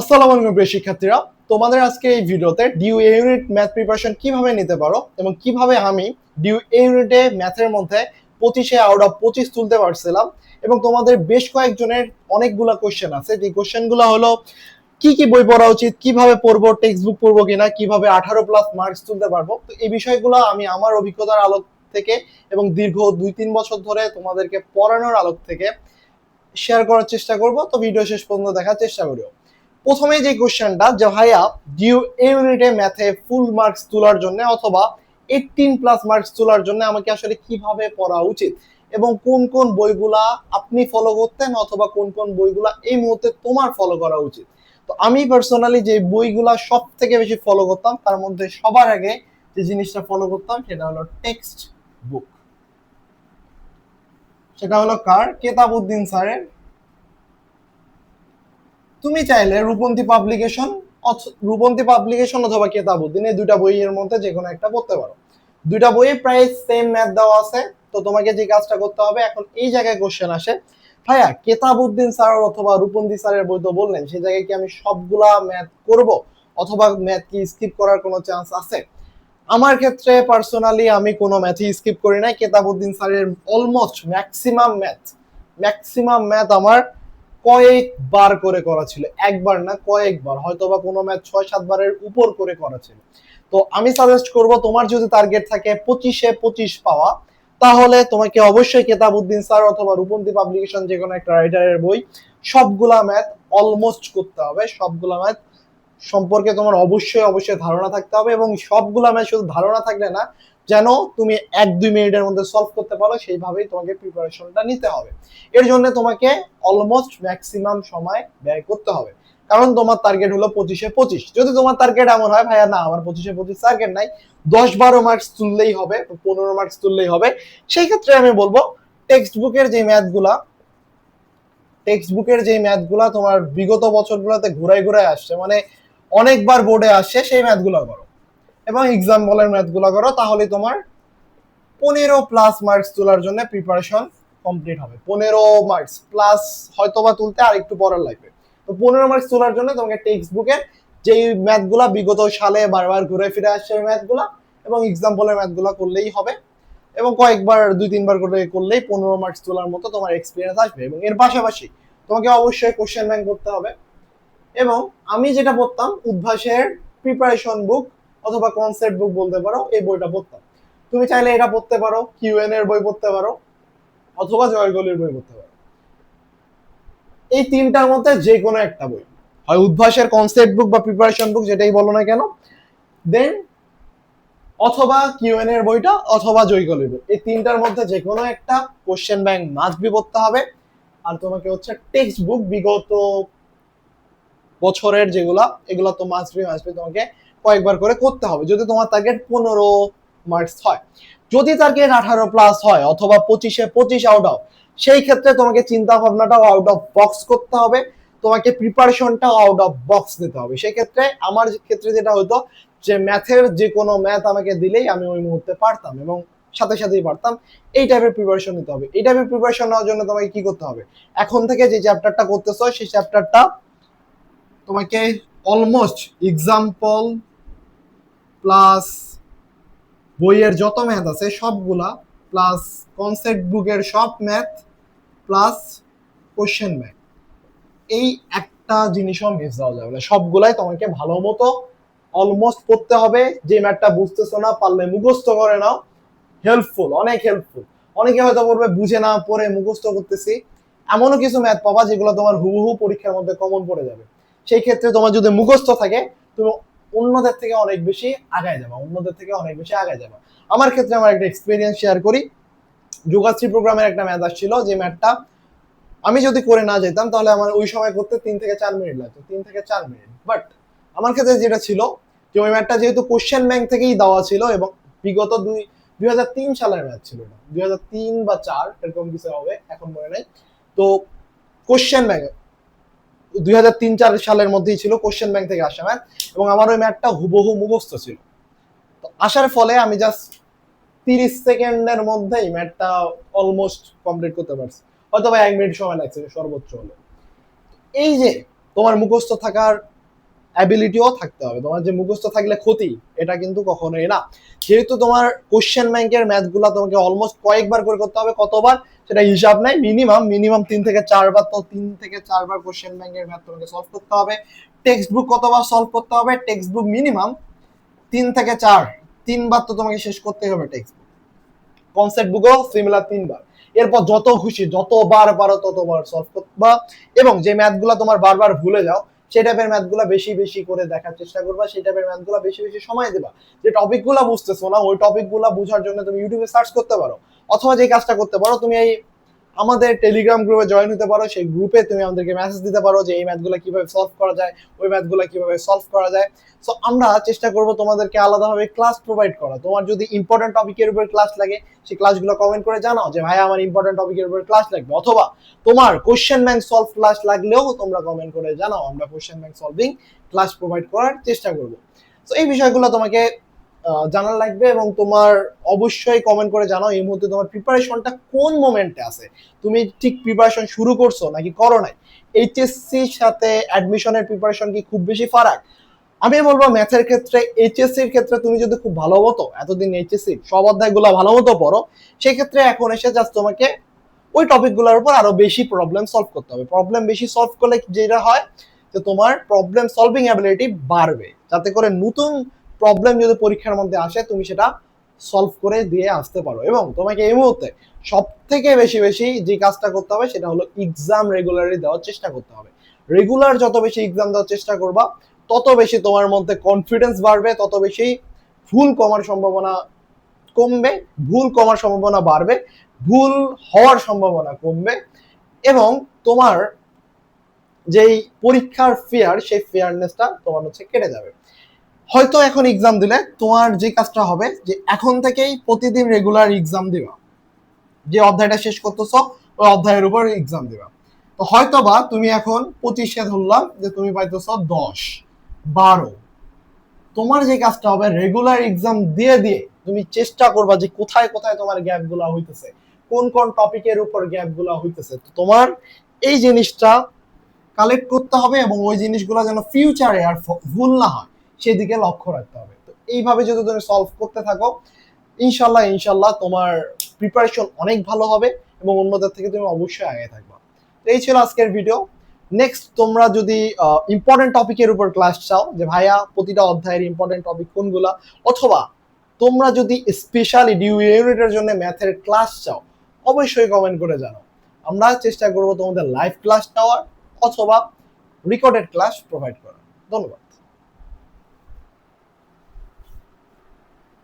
আসসালামু আলাইকুম প্রিয় শিক্ষার্থীরা, তোমাদের আজকে এই ভিডিওতে DU A unit math preparation কীভাবে নিতে পারো এবং কীভাবে আমি ডিউ এ ইউনিটে ম্যাথের মধ্যে পঁচিশে আউট অফ পঁচিশ তুলতে পারছিলাম এবং তোমাদের বেশ কয়েকজনের অনেকগুলা কোশ্চেন আছে। যে কোশ্চেনগুলো হলো, কি কি বই পড়া উচিত, কীভাবে পড়ব টেক্সট বুক পড়ব কিনা, কীভাবে আঠারো প্লাস মার্কস তুলতে পারব, তো এই বিষয়গুলো আমি আমার অভিজ্ঞতার আলোক থেকে এবং দীর্ঘ দুই তিন বছর ধরে তোমাদেরকে পড়ানোর আলোক থেকে শেয়ার করার চেষ্টা করব। তো ভিডিও শেষ পর্যন্ত দেখার চেষ্টা করিও। প্রথমে যে কোশ্চেনটা যে ভাইয়া ডিউ এ ইউনিটে ম্যাথে ফুল মার্কস তোলার জন্য অথবা এইটিন প্লাস মার্কস তোলার জন্য আমাকে আসলে কীভাবে পড়া উচিত? এবং কোন কোন বইগুলা আপনি ফলো করতেন অথবা কোন কোন বইগুলা এই মুহূর্তে তোমার ফলো করা উচিত? তো আমি পার্সোনালি যে বইগুলা সব থেকে বেশি ফলো করতাম, তার মধ্যে সবার আগে যে জিনিসটা ফলো করতাম, সেটা হলো টেক্সট বুক সেটা হলো কার? কেতাবুদ্দিন স্যারের তুমি চাইলে রূপন্তী পাবলিকেশন রূপন্তী পাবলিকেশন অথবা কেতাবুদ্দিন, এই দুইটা বইয়ের মধ্যে যে কোনো একটা পড়তে পারো। দুইটা বইয়ে প্রায় সেম ম্যাথ দেওয়া আছে, তো তোমাকে যে কাজটা করতে হবে, এখন এই জায়গায় কোশ্চেন আসে, ভাইয়া, কেতাবুদ্দিন স্যার অথবা রূপন্তী স্যারের বই তো বললেন সেই জায়গায় কি আমি সবগুলা ম্যাথ করব? অথবা ম্যাথ কি স্কিপ করার কোনো চান্স আছে? আমার ক্ষেত্রে পার্সোনালি আমি কোনো ম্যাথই স্কিপ করি নাই, কেতাবুদ্দিন স্যারের almost maximum math maximum math আমার কয়েকবার করে করা ছিল। একবার না, কয়েকবার হয়তো বা কোনো ম্যাথ ছয়, সাতবারের উপর করে করা ছিল। তো আমি সাজেস্ট করব, তোমার যদি টার্গেট থাকে পঁচিশে পঁচিশ পাওয়া, তাহলে তোমাকে অবশ্যই কেতাবুদ্দিন স্যার অথবা রূপন্তী পাবলিকেশন যে কোনো একটা রাইটারের বই, সবগুলা ম্যাথ অলমোস্ট করতে হবে। সবগুলা ম্যাথ সম্পর্কে তোমার অবশ্যই অবশ্যই ধারণা থাকতে হবে এবং সবগুলা ম্যাথ শুধু ধারণা থাকলে না যেন তুমি এক, দুই মিনিটের মধ্যে সলভ করতে পারো, সেইভাবেই তোমাকে প্রিপারেশনটা নিতে হবে। এর জন্য তোমাকে অলমোস্ট ম্যাক্সিমাম সময় ব্যয় করতে হবে। কারণ তোমার টার্গেট হলো পঁচিশে পঁচিশ। যদি তোমার টার্গেট এমন হয়, ভাইয়া, না, আমার পঁচিশে পঁচিশ টার্গেট নাই। দশ, বারো মার্কস তুললেই হবে পনেরো মার্কস তুললেই হবে। সেই ক্ষেত্রে আমি বলব টেক্সট বুকের যে ম্যাথগুলা টেক্সট বুকের যে ম্যাথগুলা তোমার বিগত বছরগুলোতে ঘুরাই ঘুরাই আসছে মানে অনেকবার বোর্ডে আসছে, সেই ম্যাথগুলো করো। এবং এক্সাম্পলের ম্যাথগুলো করো, তাহলে তোমার পনেরো প্লাস মার্কস তোলার জন্য প্রিপারেশন কমপ্লিট হবে। পনেরো মার্কস প্লাস হয়তো বা তুলতে আর একটু পরের লাগবে তো পনেরো মার্কস তোলার জন্য তোমাকে টেক্সট বুকের যেই ম্যাথগুলা বিগত সালে বারবার ঘুরে ফিরে আসছে ওই ম্যাথগুলা এবং এক্সাম্পলের ম্যাথগুলা করলেই হবে এবং কয়েকবার, দুই, তিনবার করে করলেই পনেরো মার্কস তোলার মতো তোমার এক্সপিরিয়েন্স আসবে এবং এর পাশাপাশি তোমাকে অবশ্যই কোশ্চেন ব্যাংক করতে হবে। এবং আমি যেটা পড়তাম উদ্ভাসের প্রিপারেশন বুক অথবা কনসেপ্ট বুক বলতে পারো, এই বইটা পড়তাম। তুমি চাইলে এটা পড়তে পারো কিউএন এর বই পড়তে পারো, অথবা জয়গলির বই পড়তে পারো। এই তিনটার মধ্যে যে কোনো একটা বই। হয় উদ্ভাসের কনসেপ্ট বুক বা প্রিপারেশন বুক যেটাই বলো না কেন দেন অথবা কিউএন এর বইটা, অথবা জয়গলির বই। এই তিনটার মধ্যে যে কোনো একটা কোশ্চেন ব্যাংক মাস্ট বি পড়তে হবে। আর তোমাকে হচ্ছে টেক্সট বুক বিগত বছরের যেগুলা, এগুলো তো মাস্ট বি মাস্ট বি তোমাকে কয়েকবার করে করতে হবে। যদি তোমার টার্গেট পনেরো মার্কস হয়। যদি টার্গেট আঠারো প্লাস হয় অথবা পঁচিশে, পঁচিশ আউট অফ সেই ক্ষেত্রে তোমাকে চিন্তা ভাবনাটাও আউট অফ বক্স করতে হবে। তোমাকে প্রিপারেশনটাও আউট অফ বক্স দিতে হবে। সেই ক্ষেত্রে আমার ক্ষেত্রে যেটা হতো যে ম্যাথের যে কোনো ম্যাথ আমাকে দিলেই আমি ওই মুহূর্তে পারতাম এবং সাথে সাথেই পারতাম। এই টাইপের প্রিপারেশন নিতে হবে। এই টাইপের প্রিপারেশন নেওয়ার জন্য তোমাকে কি করতে হবে? এখন থেকে যে চ্যাপ্টারটা করতেছো, সেই চ্যাপ্টারটা তোমাকে অলমোস্ট এক্সাম্পল প্লাস বইয়ের যত ম্যাথ আছে সবগুলা প্লাস কনসেপ্ট বুকের সব ম্যাথ প্লাস কোশ্চেন ম্যাথ এই একটা জিনিসও মিস দেওয়া যাবে না। সবগুলাই তোমাকে ভালো মতো অলমোস্ট পড়তে হবে। যে ম্যাথটা বুঝতেছো না, পারলে মুখস্থ করে নাও। হেল্পফুল অনেক হেল্পফুল অনেকে হয়তো বলবে, বুঝে না, পড়ে মুখস্থ করতেছি। এমনও কিছু ম্যাথ পাবা যেগুলো তোমার হুবহু পরীক্ষার মধ্যে কমন পড়ে যাবে। সেই ক্ষেত্রে তোমার যদি মুখস্থ থাকে, তুমি অন্যদের থেকে অনেক বেশি আগায় যাবা, অন্যদের থেকে অনেক বেশি আগায় যাবা। আমার ক্ষেত্রে আমার একটা এক্সপিরিয়েন্স শেয়ার করি। যোগাশ্রী প্রোগ্রামের একটা ম্যাথ আসছিল, যে ম্যাথটা আমি যদি করে না যেতাম, তাহলে আমার ওই সময় করতে তিন থেকে চার মিনিট লাগতো, তিন থেকে চার মিনিট বাট আমার ক্ষেত্রে যেটা ছিল, যে ওই ম্যাথটা যেহেতু কোশ্চেন ব্যাংক থেকেই দেওয়া ছিল, এবং বিগত দুই দুই হাজার তিন সালের ম্যাথ ছিল এটা। দুই হাজার তিন বা চার, এরকম কিছু হবে, এখন মনে নেই। তো কোশ্চেন ব্যাংক দুই হাজার তিন চার সালের মধ্যেই ছিল কোশ্চেন ব্যাংক থেকে আসা ম্যাথ এবং আমার ওই ম্যাথটা হুবহু মুখস্থ ছিল। তো আসার ফলে আমি জাস্ট তিরিশ সেকেন্ডের মধ্যেই ম্যাথটা অলমোস্ট কমপ্লিট করতে পারছি। হয়তো এক মিনিট সময় লাগছে, সর্বোচ্চ হলে। এই যে তোমার মুখস্থ থাকার অ্যাবিলিটিও থাকতে হবে। তোমার যে মুখস্থ থাকলে ক্ষতি, এটা কিন্তু কখনোই না। যেহেতু তোমার কোশ্চেন ব্যাংকের ম্যাথগুলো তোমাকে অলমোস্ট কয়েকবার করে করতে হবে, কতবার? সেটা হিসাব নাই মিনিমাম মিনিমাম তিন থেকে চারবার তো তিন থেকে চারবার কোশ্চেন ব্যাংকের ম্যাথ তোমাকে সলভ করতে হবে। টেক্সট বুক কতবার সলভ করতে হবে? টেক্সট বুক মিনিমাম তিন থেকে চার, তিনবার তো তোমাকে শেষ করতে হবে টেক্সট বুক কনসেপ্ট বুকও সিমিলার তিনবার। এরপর যত খুশি, যতবার পারো ততবার সলভ করবা এবং যে ম্যাথগুলো তোমার বারবার ভুলে যাও, সেই টাইপের ম্যাথগুলো বেশি বেশি করে দেখার চেষ্টা করবা, সেই টাইপের ম্যাথগুলো বেশি বেশি সময় দেবা। যে টপিকগুলো বুঝতেছো না, ওই টপিকগুলো বোঝার জন্য তুমি ইউটিউবে সার্চ করতে পারো। অথবা যে কাজটা করতে পারো, তুমি এই আমাদের টেলিগ্রাম গ্রুপে জয়েন হতে পারো, সেই গ্রুপে তুমি আমাদেরকে মেসেজ দিতে পারো যে এই ম্যাথগুলো কীভাবে সলভ করা যায়, ওই ম্যাথগুলো কীভাবে সলভ করা যায়। সো আমরা চেষ্টা করব তোমাদেরকে আলাদাভাবে ক্লাস প্রোভাইড করা। তোমার যদি ইম্পর্টেন্ট টপিকের উপর ক্লাস লাগে, সেই ক্লাসগুলো কমেন্ট করে জানাও যে ভাই আমার ইম্পর্টেন্ট টপিকের উপর ক্লাস লাগবে। অথবা তোমার কোশ্চেন ব্যাংক সলভ ক্লাস লাগলেও তোমরা কমেন্ট করে জানাও, আমরা question bank solving class provide করার চেষ্টা করব। তো এই বিষয়গুলো তোমাকে জানার লাগবে এবং তোমার অবশ্যই কমেন্ট করে জানাও এই মুহূর্তে তোমার প্রিপারেশনটা কোন মোমেন্টে আছে। তুমি ঠিক প্রিপারেশন শুরু করছ নাকি করো নাই? এইচএসসির সাথে অ্যাডমিশনের প্রিপারেশন কি খুব বেশি ফারাক? আমি বলব ম্যাথের ক্ষেত্রে এইচএসসির ক্ষেত্রে তুমি যদি খুব ভালো মতো এতদিন এইচএসসি সব অধ্যায়গুলো ভালো মতো পড়ো সেই ক্ষেত্রে এখন এসে জাস্ট তোমাকে ওই টপিকগুলোর উপর আরও বেশি প্রবলেম সলভ করতে হবে। প্রবলেম বেশি সলভ করলে যেটা হয়, যে তোমার প্রবলেম সলভিং অ্যাবিলিটি বাড়বে। যাতে করে নতুন প্রবলেম যদি পরীক্ষার মধ্যে আসে, তুমি সেটা সলভ করে দিয়ে আসতে পারো। এবং তোমাকে এই মুহূর্তে সব থেকে বেশি বেশি যে কাজটা করতে হবে, সেটা হলো এক্সাম রেগুলারলি দেওয়ার চেষ্টা করতে হবে। রেগুলার যত বেশি এক্সাম দেওয়ার চেষ্টা করবা, তত বেশি তোমার মধ্যে কনফিডেন্স বাড়বে, তত বেশি ভুল কমার সম্ভাবনা কমবে, ভুল কমার সম্ভাবনা বাড়বে, ভুল হওয়ার সম্ভাবনা কমবে, এবং তোমার যেই পরীক্ষার ফেয়ার সেই ফেয়ারনেসটা তোমার হচ্ছে কেটে যাবে। হয়তো এখন এক্সাম দিলে তোমার যে কাজটা হবে যে এখন থেকেই প্রতিদিন রেগুলার এক্সাম দিবা। যে অধ্যায়টা শেষ করতেছো, ওই অধ্যায়ের উপর এক্সাম দিবা। তো হয়তো বা তুমি এখন পঁচিশে ধরলাম যে তুমি পাইতেছ দশ, বারো। তোমার যে কাজটা হবে রেগুলার এক্সাম দিয়ে দিয়ে তুমি চেষ্টা করবা যে কোথায় কোথায় তোমার গ্যাপগুলা হইতেছে, কোন কোন টপিকের উপর গ্যাপগুলা হইতেছে। তো তোমার এই জিনিসটা কালেক্ট করতে হবে এবং ওই জিনিসগুলো যেন ফিউচারে আর ভুল না হয়। সেদিকে লক্ষ্য রাখতে হবে। তো এইভাবে যদি তুমি সলভ করতে থাকো ইনশাল্লাহ ইনশাল্লাহ তোমার প্রিপারেশন অনেক ভালো হবে এবং অন্যদের থেকে তুমি অবশ্যই আগে থাকবা। তো এই ছিল আজকের ভিডিও নেক্সট তোমরা যদি ইম্পর্টেন্ট টপিকের উপর ক্লাস চাও, যে ভাইয়া প্রতিটা অধ্যায়ের ইম্পর্টেন্ট টপিক কোনগুলা, অথবা তোমরা যদি স্পেশালি ডিউ ইউনিটের জন্য ম্যাথের ক্লাস চাও, অবশ্যই কমেন্ট করে জানাও। আমরা চেষ্টা করব তোমাদের লাইভ ক্লাস নেওয়ার, অথবা রেকর্ডেড ক্লাস প্রোভাইড করার। ধন্যবাদ।